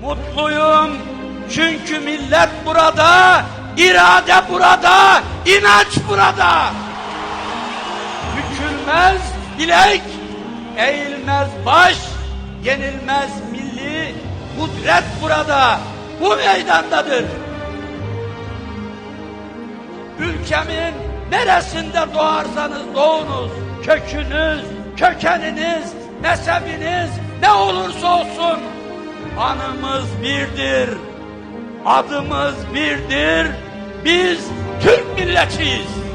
Mutluyum çünkü millet burada, irade burada, inanç burada. Bükülmez bilek, eğilmez baş, yenilmez milli kudret burada, bu meydandadır. Ülkemin neresinde doğarsanız doğunuz, kökünüz, kökeniniz, mezhebiniz ne olursa olsun anımız birdir, adımız birdir, biz Türk milletiyiz.